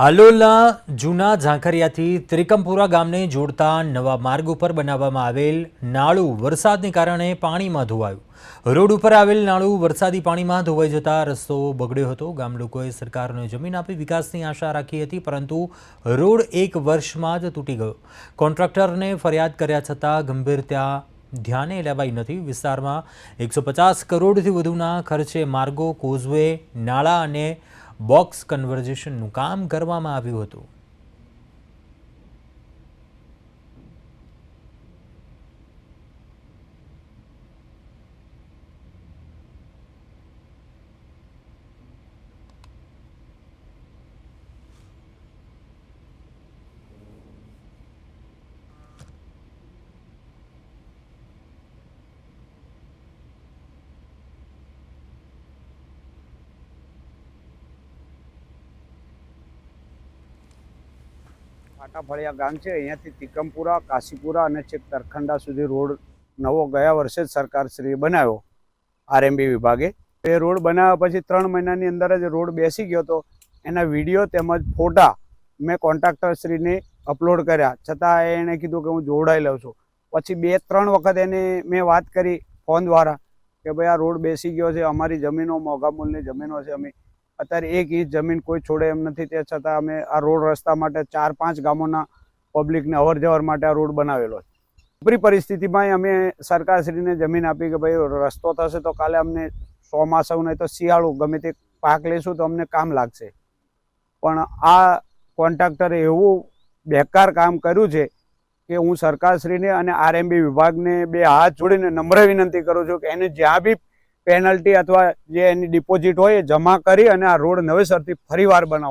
હાલોલના જૂના ઝાંખરિયાથી ત્રિકમપુરા ગામને જોડતા નવા માર્ગ ઉપર બનાવવામાં આવેલ નાળું વરસાદને કારણે પાણીમાં ધોવાયું. રોડ ઉપર આવેલ નાળું વરસાદી પાણીમાં ધોવાઈ જતા રસ્તો બગડ્યો હતો. ગામ લોકોએ સરકારને જમીન આપી વિકાસની આશા રાખી હતી, પરંતુ રોડ એક વર્ષમાં જ તૂટી ગયો. કોન્ટ્રાક્ટરને ફરિયાદ કર્યા છતાં ગંભીરતા ધ્યાને લેવાઈ નથી. વિસ્તારમાં એકસો પચાસ કરોડથી વધુના ખર્ચે માર્ગો કોઝવે, નાળા અને બોક્સ કન્વર્ઝેશનનું કામ કરવામાં આવ્યું હતું. ફાટાફળિયા ગામ છે. અહીંયાથી તિકમપુરા, કાશીપુરા અને છેક તરખંડા સુધી રોડ નવો ગયા વર્ષે જ સરકારશ્રીએ બનાવ્યો આરએમબી વિભાગે. એ રોડ બનાવ્યા પછી ત્રણ મહિનાની અંદર જ રોડ બેસી ગયો હતો. એના વીડિયો તેમજ ફોટા મેં કોન્ટ્રાક્ટરશ્રીને અપલોડ કર્યા. છતાં એણે કીધું કે હું જોડાઈ લઉં છું. પછી બે ત્રણ વખત એને મેં વાત કરી ફોન દ્વારા કે ભાઈ આ રોડ બેસી ગયો છે. અમારી જમીનો, મોઘા મૂલની જમીનો છે. અમે અત્યારે એક ઇંચ જમીન કોઈ છોડે એમ નથી, તે છતાં અમે આ રોડ રસ્તા માટે ચાર પાંચ ગામોના પબ્લિકને અવર જવર માટે આ રોડ બનાવેલો છે. ઉપરી પરિસ્થિતિમાં અમે સરકારશ્રીને જમીન આપી કે ભાઈ રસ્તો થશે તો કાલે અમને ચોમાસું નહીં તો શિયાળું, ગમે તે પાક લેશું તો અમને કામ લાગશે. પણ આ કોન્ટ્રાક્ટરે એવું બેકાર કામ કર્યું છે કે હું સરકારશ્રીને અને આરએમબી વિભાગને બે હાથ જોડીને નમ્ર વિનંતી કરું છું કે એને જ્યાં બી પેનલ્ટી અથવા જે એની ડિપોઝિટ હોય એ જમા કરી અને આ રોડ નવેસરથી ફરીવાર બનાવો.